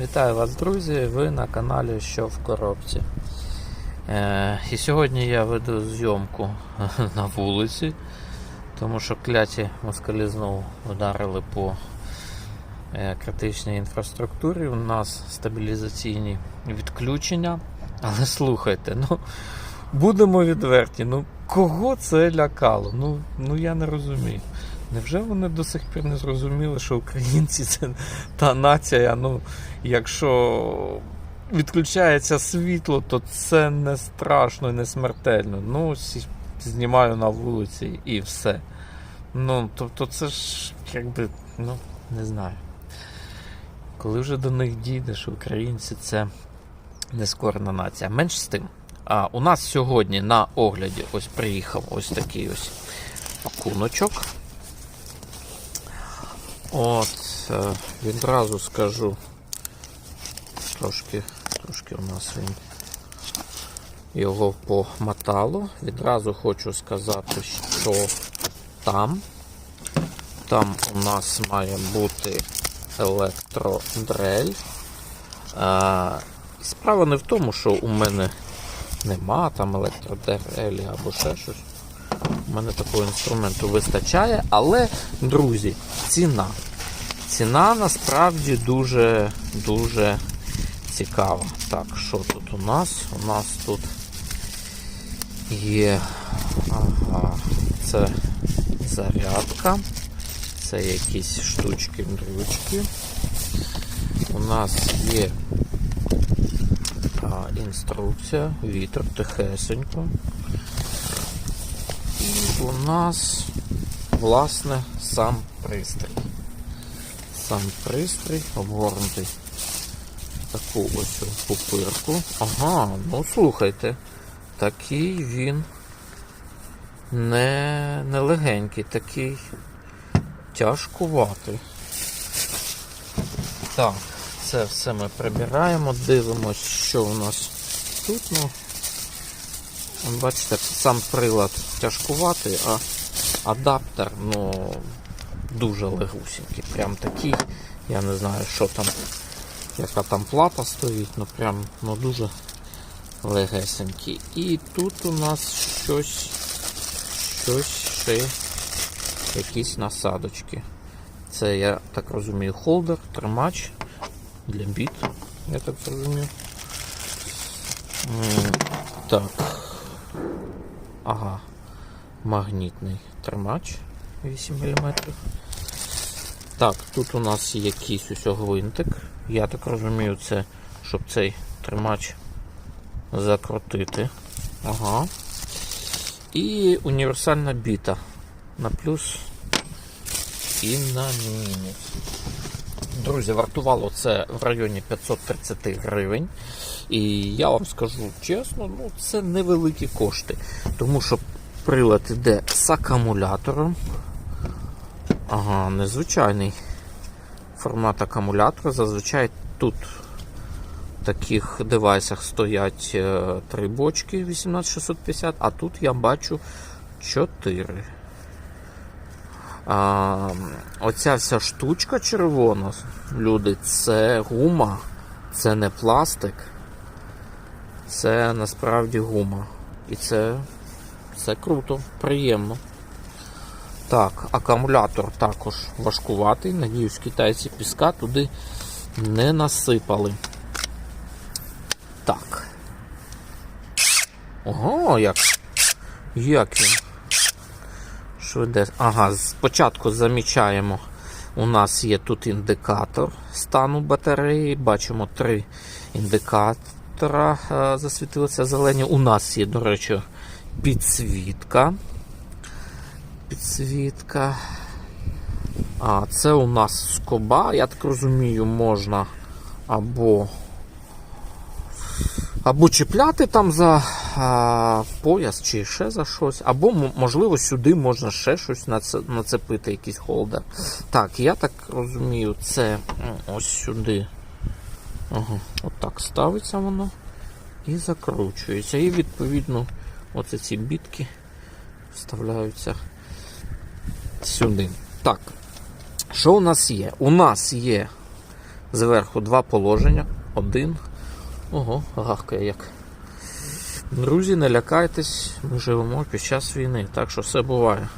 Вітаю вас, друзі! Ви на каналі Що в коробці. Е, і сьогодні я веду зйомку на вулиці, тому що кляті москалі знову вдарили по е, критичній інфраструктурі. У нас стабілізаційні відключення. Але слухайте, ну будемо відверті, ну кого це лякало? Ну, ну я не розумію. Невже вони до сих пір не зрозуміли, що українці це та нація? Ну, якщо відключається світло, то це не страшно і не смертельно. Ну, знімаю на вулиці і все. Ну, тобто, це ж якби, ну, не знаю. Коли вже до них дійдеш, українці це нескорена нація. Менш з тим. А, у нас сьогодні на огляді ось приїхав ось такий ось пакуночок. От, е, відразу скажу, трошки, трошки у нас він його помотало. Відразу хочу сказати, що там. Там у нас має бути електродрель. А, справа не в тому, що у мене нема там електродрелі або ще щось. У мене такого інструменту вистачає, але, друзі, ціна. Ціна насправді дуже дуже цікава. Так, що тут у нас? У нас тут є ага, це зарядка, це якісь штучки-дрючки. У нас є а, інструкція, вітер тихесенько. У нас, власне, сам пристрій. Сам пристрій обгорнутий таку ось пупирку. Ага, ну слухайте, такий він не, не легенький, такий тяжкуватий. Так, це все ми прибираємо, дивимось, що у нас тут. Ну, Бачите, сам прилад тяжкуватий, а адаптер, ну, дуже легусенький. Прям такий. Я не знаю, що там, яка там плата стоїть, ну прям ну, дуже легесенький. І тут у нас щось, щось ще якісь насадочки. Це, я так розумію, холдер, тримач для біт, я так зрозумів. М, Так. Ага. Магнітний тримач 8 мм. Так, тут у нас є якийсь ось гвинтик. Я так розумію, це щоб цей тримач закрутити. Ага. І універсальна біта на плюс і на мінус. Друзі, вартувало це в районі 530 гривень. І я вам скажу чесно, ну це невеликі кошти. Тому що прилад іде з акумулятором. Ага, незвичайний формат акумулятора. Зазвичай тут в таких девайсах стоять е, три бочки 18650, а тут я бачу 4. А, оця вся штучка червона, люди, це гума, це не пластик, це насправді гума. І це, це круто, приємно. Так, акумулятор також важкуватий. Надіюсь, китайці піска туди не насипали. Так. Ого, як. Як він. Швиде. Ага, спочатку замічаємо, у нас є тут індикатор стану батареї. Бачимо три індикатора е, засвітилися зелені. У нас є, до речі, підсвітка. Підсвітка. А, це у нас скоба. Я так розумію, можна або або чіпляти там за а, пояс чи ще за щось, або можливо сюди можна ще щось нацепити, якийсь холдер. Так, я так розумію, це ось сюди. Ага, отак ставиться воно і закручується. І відповідно оце ці бітки вставляються сюди. Так, що у нас є? У нас є Зверху два положення. Один. Ого, гавкає як. Друзі, не лякайтесь, ми живемо під час війни, так що все буває.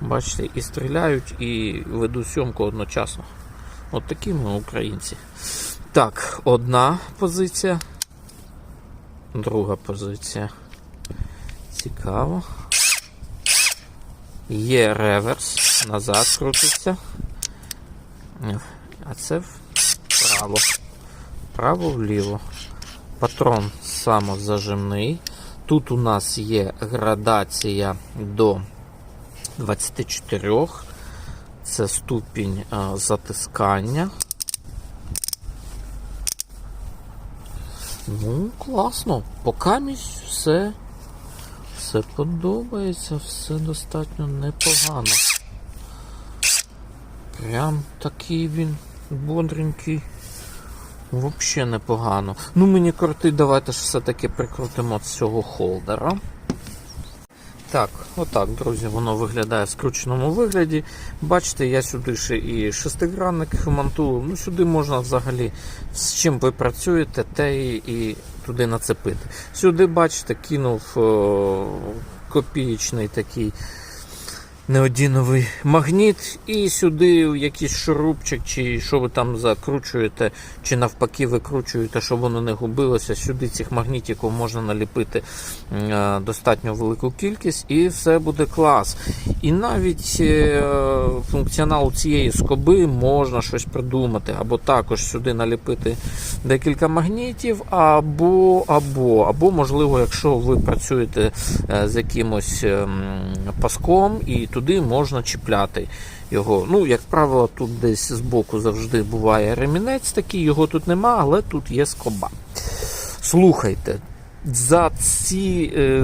Бачите, і стріляють, і ведуть сьомку одночасно. От такі ми українці. Так, одна позиція. Друга позиція. Цікаво. Є реверс. Назад крутиться. А це вправо. Право вліво. Патрон самозажимний. Тут у нас є градація до 24. Це ступінь а, затискання. Ну, класно. Покамість все, все подобається, все достатньо непогано. Прям такий він бодренький. Взагалі непогано. Ну, мені крутить, давайте ж все-таки прикрутимо цього холдера. Так, отак, друзі, воно виглядає в скрученому вигляді. Бачите, я сюди ще і шестигранник монтую. Ну, сюди можна взагалі з чим ви працюєте, те і, і туди нацепити. Сюди, бачите, кинув о, копієчний такий неодіновий магніт, і сюди якийсь шурупчик, чи що ви там закручуєте, чи навпаки викручуєте, щоб воно не губилося. Сюди цих магнітиків можна наліпити е, достатньо велику кількість, і все буде клас. І навіть е, функціонал цієї скоби можна щось придумати, або також сюди наліпити декілька магнітів, або, або, або можливо, якщо ви працюєте е, з якимось ем, паском, і туди можна чіпляти його. Ну, як правило, тут десь збоку завжди буває ремінець такий, його тут нема, але тут є скоба. Слухайте, за ці е,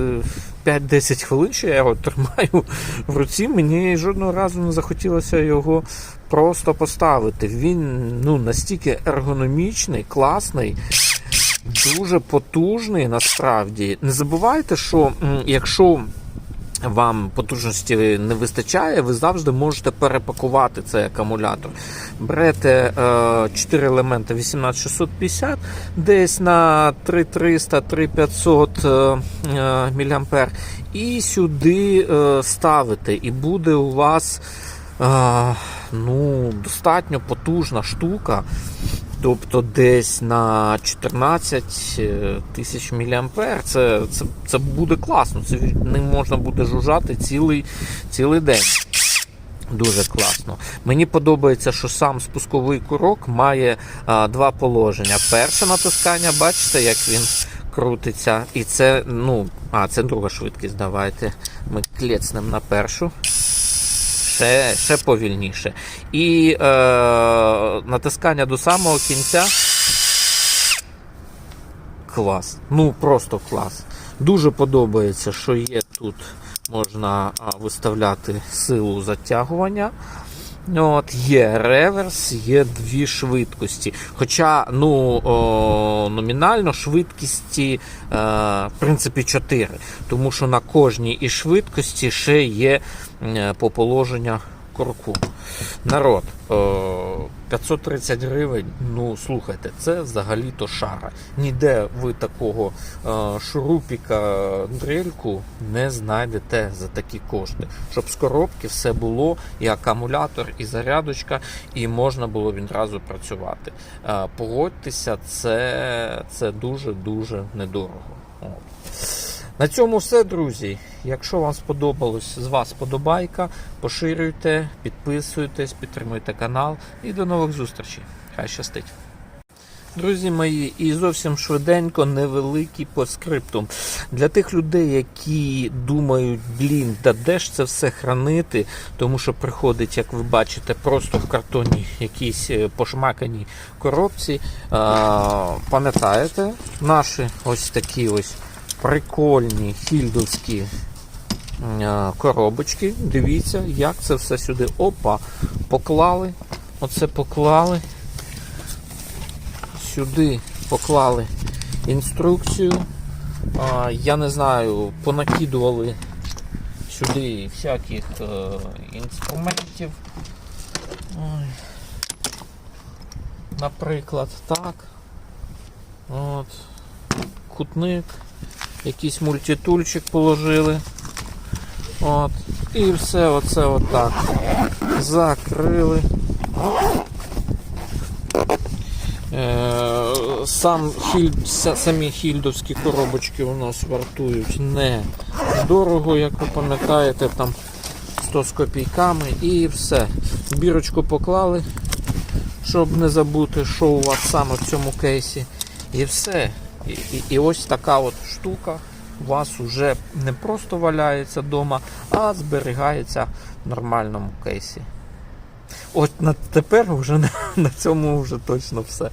5-10 хвилин, що я його тримаю в руці, мені жодного разу не захотілося його просто поставити. Він ну, настільки ергономічний, класний. Дуже потужний насправді. Не забувайте, що якщо вам потужності не вистачає, ви завжди можете перепакувати цей акумулятор. Берете е, 4 елементи 18650, десь на 3300-3500 е, мА, і сюди е, ставите, і буде у вас е, ну, достатньо потужна штука. Тобто десь на 14 тисяч мА. Це, це, це буде класно. Це ним можна буде жужжати цілий, цілий день. Дуже класно. Мені подобається, що сам спусковий курок має а, два положення. Перше натискання, бачите, як він крутиться. І це, ну, а, це друга швидкість. Давайте ми клецнемо на першу ще, ще повільніше. І е, натискання до самого кінця. Клас. Ну просто клас. Дуже подобається, що є тут. Можна виставляти силу затягування. От, Є реверс, є дві швидкості. Хоча ну, о, номінально швидкості е, в принципі 4. Тому що на кожній із швидкості ще є е, по положення курку. Народ, е, 530 гривень, ну слухайте, це взагалі-то шара. Ніде ви такого е, шурупіка дрельку не знайдете за такі кошти. Щоб з коробки все було, і акумулятор, і зарядочка, і можна було відразу працювати. Е, погодьтеся, це, це дуже-дуже недорого. От. На цьому все, друзі. Якщо вам сподобалось з вас подобайка, поширюйте, підписуйтесь, підтримуйте канал і до нових зустрічей. Хай щастить. Друзі мої, і зовсім швиденько невеликий по скриптум. Для тих людей, які думають, блін, да де ж це все хранити, тому що приходить, як ви бачите, просто в картоні якійсь е, пошмаканій коробці. Пам'ятаєте, наші ось такі ось прикольні фільдовські е, коробочки. Дивіться, як це все сюди. Опа, поклали. Оце поклали. Сюди поклали інструкцію. Я не знаю, понакидували сюди всяких е, інструментів. Наприклад, так. От. Кутник. Якийсь мультитульчик положили. От. І все оце отак. Закрили. Е, Сам хіль, ся- самі хільдовські коробочки у нас вартують не дорого, як ви пам'ятаєте, там 100 з копійками і все. Бірочку поклали, щоб не забути, що у вас саме в цьому кейсі. І все. І, і, і ось така от штука у вас вже не просто валяється вдома, а зберігається в нормальному кейсі. От на тепер вже на, на цьому вже точно все.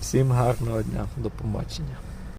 Всім гарного дня. До побачення.